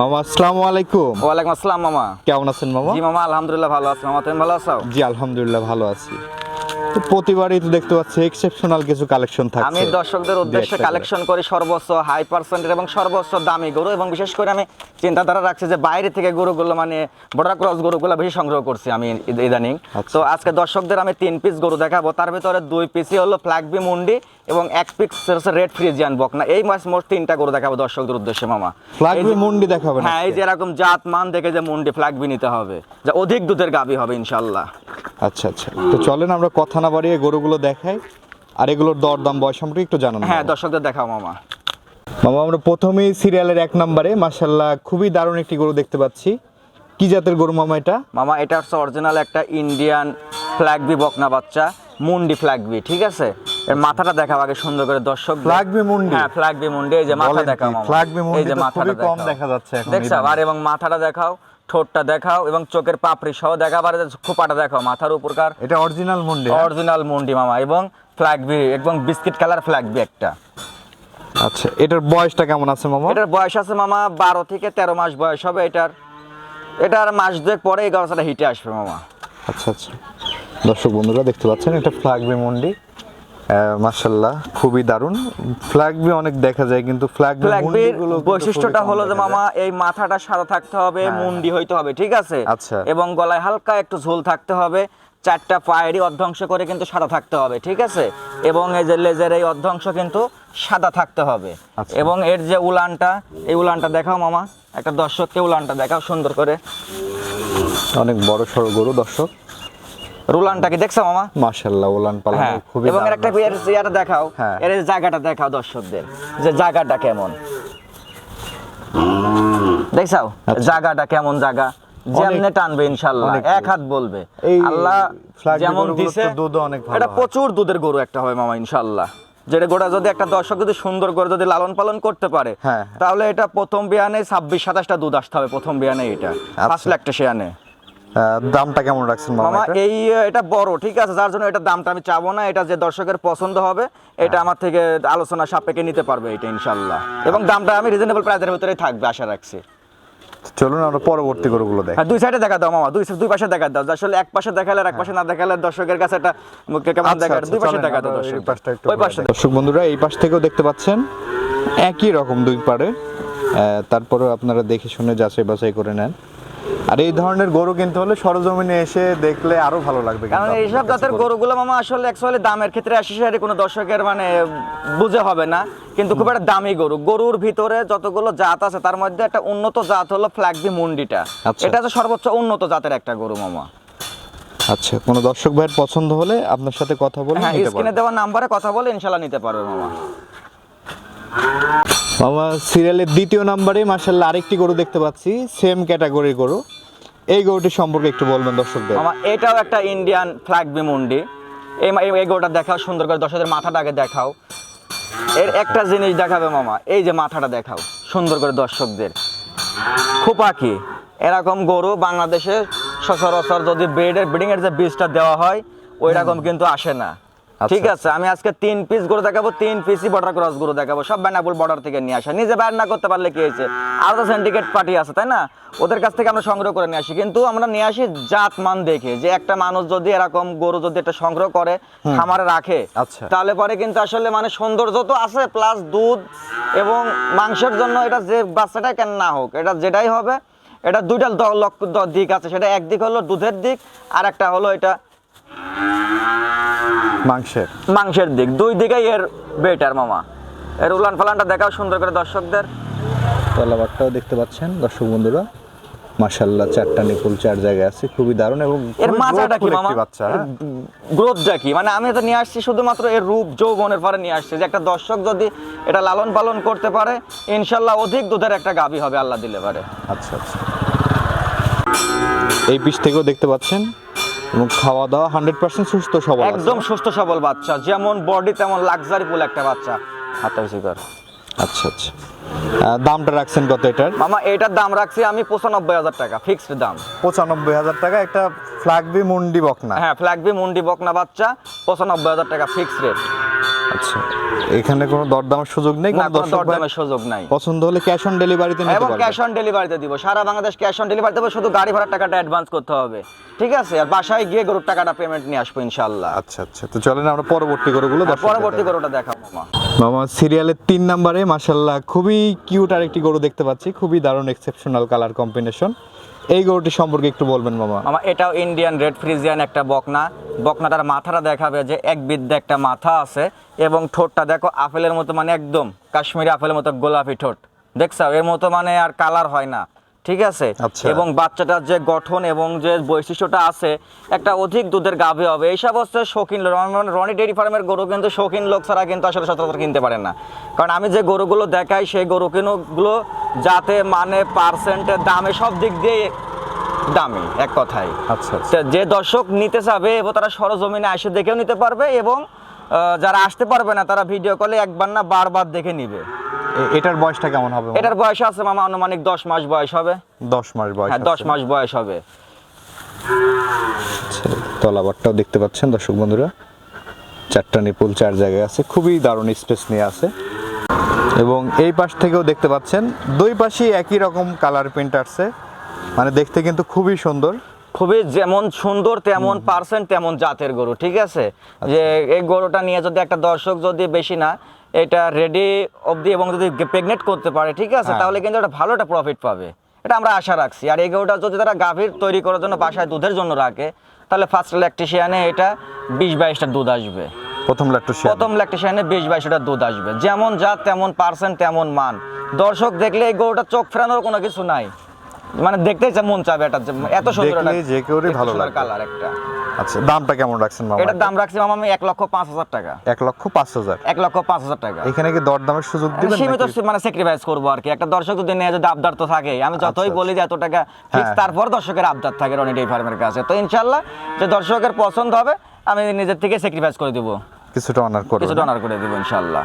মামা আসসালামু আলাইকুম। ওয়ালাইকুম আসসালাম মামা। কেমন আছেন মামা? জি মামা আলহামদুলিল্লাহ ভালো আছি। মামা তুমি ভালো আছো? জি আলহামদুলিল্লাহ ভালো আছি। তো প্রতিবারই তো দেখতে পাচ্ছি এক্সেপশনাল কিছু কালেকশন আমি দর্শকদের উদ্দেশ্যে কালেকশন করি সর্বোচ্চ হাই পার্সেন্টের এবং সর্বোচ্চ দামি গরু এবং বিশেষ করে আমি চিন্তাধারা রাখছি যে বাইরে থেকে গরুগুলো মানে বর্ডার ক্রস গরুগুলো বেশি সংগ্রহ করছি আমি ইদানিং। আচ্ছা। তো আজকে দর্শকদের আমি তিন পিস গরু দেখাবো। তার ভিতরে দুই পিসই হলো ফ্ল্যাগবি মুন্ডি এবং এক হচ্ছে রেড ফ্রিজিয়ান বকনা এই মাস মোট তিনটা গরু দেখাবো দর্শকদের উদ্দেশ্যে মামা। ফ্ল্যাগ এই যে- মুন্ডি দেখাবেন হ্যাঁ এই যে এরকম জাত মান দেখে যে মুন্ডি ফ্ল্যাগবি নিতে হবে যে অধিক দুধের গাবি হবে ইনশাল্লাহ আচ্ছা আচ্ছা। তো চলেন আমরা কথা না বাড়িয়ে গরুগুলো দেখাই। আর এগুলোর দর দাম বয়স সম্পর্কে একটু জানান হ্যাঁ দর্শকদের দেখাও মামা। মামা আমরা প্রথমেই সিরিয়ালের এক নম্বরে। মাশাল্লাহ খুবই দারুণ একটি গরু দেখতে পাচ্ছি। কি জাতের গরু মামা এটা? মামা এটা হচ্ছে অরিজিনাল একটা ইন্ডিয়ান ফ্ল্যাগবি বকনা বাচ্চা মুন্ডি ফ্ল্যাগবি ঠিক আছে? এর মাথাটা দেখাও আগে সুন্দর করে দর্শক ফ্ল্যাগবি মুন্ডি? হ্যাঁ ফ্ল্যাগবি মুন্ডি এই যে মাথা দেখাও মামা। ফ্ল্যাগবি মুন্ডি এই যে মাথাটা খুবই কম দেখা যাচ্ছে এখন দেখছ? আর এবং মাথাটা দেখাও ঠোঁটটা দেখাও এবং চোখের পাপড়ি সহ দেখাও আর খোপাটা দেখাও মাথার উপরকার। এটা অরিজিনাল মুন্ডি? অরিজিনাল মুন্ডি মামা এবং ফ্ল্যাগবি এবং বিস্কিট কালার ফ্ল্যাগ ফ্ল্যাগবি একটা। আচ্ছা এটার বয়সটা কেমন আছে মামা? এটার বয়স আছে মামা বারো থেকে তেরো মাস বয়স হবে এটার। এটার মাস দুয়েক পরে এই গাছটা হিটে আসবে মামা। আচ্ছা আচ্ছা। দর্শক বন্ধুরা দেখতে পাচ্ছেন এটা ফ্ল্যাগবি মন্ডি মাশাল্লাহ খুবই দারুণ। ফ্ল্যাগবি অনেক দেখা যায় কিন্তু ফ্ল্যাগবি ফ্ল্যাগবির বৈশিষ্ট্যটা হলো যে মামা এই মাথাটা সাদা থাকতে হবে হ্যাঁ, মুন্ডি হইতে হবে ঠিক আছে? আচ্ছা। এবং গলায় হালকা একটু ঝোল থাকতে হবে চারটা পায়েরই অর্ধাংশ করে কিন্তু সাদা থাকতে হবে ঠিক আছে? এবং এই যে লেজের এই অর্ধাংশ কিন্তু সাদা থাকতে হবে। আচ্ছা। এবং এর যে উলানটা এই উলানটা দেখাও মামা একটা দর্শককে উলানটা দেখাও সুন্দর করে। অনেক বড় সড়ো গরু দর্শক। রুলানটা কি দেখছ মামা? মাশাল্লাহ ওলান পালান হ্যাঁ। খুবই এবং একটা। এর চেয়ার দেখাও। হ্যাঁ। এর জায়গাটা দেখাও দর্শকদের যে জায়গাটা কেমন। দেখছাও? আচ্ছা। জায়গাটা কেমন জায়গা? যেমনে টানবে ইনশাল্লাহ এক হাত বলবে। এই আল্লাহ যেমন দিছে তো দুধও অনেক ভালো এটা প্রচুর দুধের গরু একটা হবে মামা ইনশাল্লাহ যেটা গোটা যদি একটা দর্শক যদি সুন্দর করে যদি লালন পালন করতে পারে হ্যাঁ। তাহলে এটা প্রথম বিয়ানে ছাব্বিশ সাতাশটা দুধ আসতে হবে প্রথম বিয়ানে এটা। ফার্স্ট একটা শেয়ানে দামটা কেমন রাখছেন মামা এই এটা বড় ঠিক আছে? যার জন্য এটা দামটা আমি চাবো না এটা যে দর্শকের পছন্দ হবে এটা আমার থেকে আলোচনা সাপেক্ষে নিতে পারবে এটা ইনশাল্লাহ। এবং দামটা আমি রিজনেবল প্রাইসের ভিতরে থাকবে আশা রাখছি। চলুন আমরা পরবর্তী গরুগুলো দেখ। হ্যাঁ দুই সাইডে দেখা দাও মামা দুই দুই পাশে দেখা দাও। আসলে এক পাশে দেখালে আর এক পাশে না দেখালে দর্শকের কাছে এটা কেমন আচ্ছা, দেখা আচ্ছা, দুই পাশে দেখা দাও দর্শক। ওই পাশে দর্শক বন্ধুরা এই পাশ থেকেও দেখতে পাচ্ছেন? একই রকম দুই পারে তারপরে আপনারা দেখে শুনে যাচাই বাছাই করে নেন। আর এই ধরনের গরু কিনতে হলে সরজমিনে এসে দেখলে আরও ভালো লাগবে কারণ এইসব জাতের গরুগুলো মামা আসলে অ্যাকচুয়ালি দামের ক্ষেত্রে আসি সারি কোনো দর্শকের মানে বুঝে হবে না। কিন্তু খুব একটা দামি গরু। গরুর ভিতরে যতগুলো জাত আছে তার মধ্যে একটা উন্নত জাত হলো ফ্ল্যাগবি মুন্ডিটা। আচ্ছা। এটা হচ্ছে সর্বোচ্চ উন্নত জাতের একটা গরু মামা। আচ্ছা কোনো দর্শক ভাইয়ের পছন্দ হলে আপনার সাথে কথা বলে হ্যাঁ স্ক্রিনে দেওয়া নাম্বারে কথা বলে ইনশাল্লাহ নিতে পারবে মামা। মামা সিরিয়ালের দ্বিতীয় নাম্বারে মার্শাল্লাহ আরেকটি গরু দেখতে পাচ্ছি সেম ক্যাটাগরির গরু। এই গরুটি সম্পর্কে একটু বলবেন দর্শকদের। মামা এটাও একটা ইন্ডিয়ান ফ্ল্যাগবি মুন্ডি এই এই- গরুটা দেখাও সুন্দর করে দর্শকদের মাথাটা আগে দেখাও। এর একটা জিনিস দেখাবে মামা এই যে মাথাটা দেখাও সুন্দর করে দর্শকদের। খোপা কি? এরকম গরু বাংলাদেশে সচরাচর যদি ব্রিডের ব্রিডিং এর যে বীজটা দেওয়া হয় ওই রকম কিন্তু আসে না। ঠিক আছে আমি আজকে তিন পিস গরু দেখাবো তিন পিসই বর্ডার ক্রস গরু দেখাবো সব ব্যানাপুল বর্ডার থেকে নিয়ে আসা। নিজে ব্যান না করতে পারলে কি হয়েছে? আরও সিন্ডিকেট পার্টি আছে তাই না? ওদের কাছ থেকে আমরা সংগ্রহ করে নিয়ে আসি। কিন্তু আমরা নিয়ে আসি জাত মান দেখে যে একটা মানুষ যদি এরকম গরু যদি একটা সংগ্রহ করে খামারে রাখে আচ্ছা। তাহলে পরে কিন্তু আসলে মানে সৌন্দর্য তো আছে প্লাস দুধ এবং মাংসের জন্য এটা যে বাচ্চাটা কেন না হোক এটা যেটাই হবে এটা দুইটা দিক আছে। সেটা একদিক হলো দুধের দিক আর একটা হলো এটা মাংসের। মাংসের দিক। দুই দিকেই এর বেটার মামা। এর উলান ফালানটা দেখাও সুন্দর করে দর্শকদের। তলাবারটাও দেখতে পাচ্ছেন দর্শক বন্ধুরা। মাশাল্লাহ চারটা নিপুল চার জায়গায় আছে। খুবই দারুণ এবং এর মাথাটা কি মামা? বাচ্চা হ্যাঁ? গ্রোথটা কি? মানে আমি তো নিয়ে আসছি শুধুমাত্র এর রূপ যৌবনের পরে নিয়ে আসছি। যে একটা দর্শক যদি এটা লালন পালন করতে পারে ইনশাল্লাহ অধিক দুধের একটা গাভী হবে আল্লাহ দিলে পারে। আচ্ছা আচ্ছা। এই পিস থেকেও দেখতে পাচ্ছেন এবং খাওয়া দাওয়া হান্ড্রেড পার্সেন্ট সুস্থ সবল একদম সুস্থ সবল বাচ্চা। যেমন বডি তেমন লাক্সারি ফুল একটা বাচ্চা। হাতে বেশি আচ্ছা আচ্ছা। দামটা রাখছেন কত এটার? মামা এটার দাম রাখছি আমি পঁচানব্বই হাজার টাকা ফিক্সড দাম। পঁচানব্বই হাজার টাকা একটা ফ্ল্যাগবি মুন্ডি বকনা। হ্যাঁ ফ্ল্যাগবি মুন্ডি বকনা বাচ্চা পঁচানব্বই হাজার টাকা ফিক্সড রেট আচ্ছা। এখানে কোনো দরদামের সুযোগ নেই? কোনো দরদামের সুযোগ নাই। পছন্দ হলে ক্যাশ অন ডেলিভারিতে নিতে এবং পারবে। ক্যাশ অন ডেলিভারিতে দিব। সারা বাংলাদেশ ক্যাশ অন ডেলিভারি দেবো শুধু গাড়ি ভাড়ার টাকাটা অ্যাডভান্স করতে হবে। ঠিক আছে? আর বাসায় গিয়ে গরুর টাকাটা পেমেন্ট নিয়ে আসব ইনশাল্লাহ আচ্ছা আচ্ছা। তো চলেন আমরা পরবর্তী গরুগুলো আর পরবর্তী গরুটা দেখাও মামা মামা সিরিয়ালের তিন নম্বরে মাসাল্লাহ খুবই কিউট আর একটি গরু দেখতে পাচ্ছি। খুবই দারুণ এক্সেপশনাল কালার কম্বিনেশন এই গরুটি সম্পর্কে একটু বলবেন বাবা আমার এটাও ইন্ডিয়ান রেড ফ্রিজিয়ান একটা বকনা। বকনা তার মাথাটা দেখাবে যে এক বিদ্যা একটা মাথা আছে এবং ঠোঁটটা দেখো আপেলের মতো মানে একদম কাশ্মীরি আপেলের মতো গোলাপি ঠোঁট। দেখছ? এর মতো মানে আর কালার হয় না। ঠিক আছে? আচ্ছা। এবং বাচ্চাটার যে গঠন এবং যে বৈশিষ্ট্যটা আছে একটা অধিক দুধের গাভী হবে। এইসব হচ্ছে শৌখিন রনি ডেয়ারি ফার্মের গরু কিন্তু শৌখিন লোক ছাড়া কিন্তু আসলে সচরাচর কিনতে পারে না। কারণ আমি যে গরুগুলো দেখাই সেই গরু কিনুগুলো যাতে মানে পার্সেন্টের দামে সব দিক দিয়ে দামি এক কথায়। আচ্ছা আচ্ছা। যে দর্শক নিতে চাবে এবং তারা সরজমিনে এসে দেখেও নিতে পারবে এবং যারা আসতে পারবে না তারা ভিডিও কলে একবার না বারবার দেখে নিবে। এটার বয়সটা কেমন হবে এটার বয়স আছে মামা আনুমানিক দশ মাস বয়স হবে। দশ মাস বয়স হ্যাঁ দশ আছে। মাস বয়স হবে। আচ্ছা, তলাবারটাও দেখতে পাচ্ছেন দর্শক বন্ধুরা। চারটা নিপুল চার জায়গায় আছে। খুবই দারুণ স্পেস নিয়ে আছে। এবং এই পাশ থেকেও দেখতে পাচ্ছেন দুই পাশেই একই রকম কালার প্রিন্ট আসছে। মানে দেখতে কিন্তু খুবই সুন্দর। খুবই যেমন সুন্দর তেমন পার্সেন্ট তেমন জাতের গরু ঠিক আছে? যে এই গরুটা নিয়ে যদি একটা দর্শক যদি বেশি না এটা রেডি অবধি এবং যদি প্রেগনেন্ট করতে পারে ঠিক আছে? হ্যাঁ। তাহলে কিন্তু একটা ভালো একটা প্রফিট পাবে। এটা আমরা আশা রাখছি। আর এই গরুটা যদি তারা গাভীর তৈরি করার জন্য বাসায় দুধের জন্য রাখে তাহলে ফার্স্ট ল্যাকটেশিয়ানে এটা বিশ বাইশটা দুধ আসবে। প্রথম লাট্টু প্রথম ল্যাকটেশিয়ানে বিশ বাইশটা দুধ আসবে। যেমন জাত তেমন পার্সেন্ট তেমন মান। দর্শক দেখলে এই গরুটা চোখ ফেরানোর কোনো কিছু নাই। মানে দেখতে চা- মন চাবে এটা এত সুন্দর দেখলেই যে কেউরই ভালো লাগবে। কালার একটা। আচ্ছা দামটা কেমন রাখছেন মামা? এটার দাম রাখছি মামা আমি এক লক্ষ পাঁচ হাজার টাকা। এক লক্ষ পাঁচ হাজার? এক লক্ষ পাঁচ হাজার টাকা। এখানে কি দরদামের সুযোগ দিবেন সীমিত মানে স্যাক্রিফাইস করব আর কি। একটা দর্শক যদি নেয় যদি আবদার তো থাকে আমি যতই আচ্ছা, বলি যে এত টাকা ফিক্স হ্যাঁ। তারপর দর্শকের আবদার থাকে রনি ডেই ফার্মের কাছে। তো ইনশাল্লাহ যে দর্শকের পছন্দ হবে আমি নিজের থেকে স্যাক্রিফাইস করে দিব। কিছুটা অনার করবেন কিছুটা অনার করে দিব ইনশাল্লাহ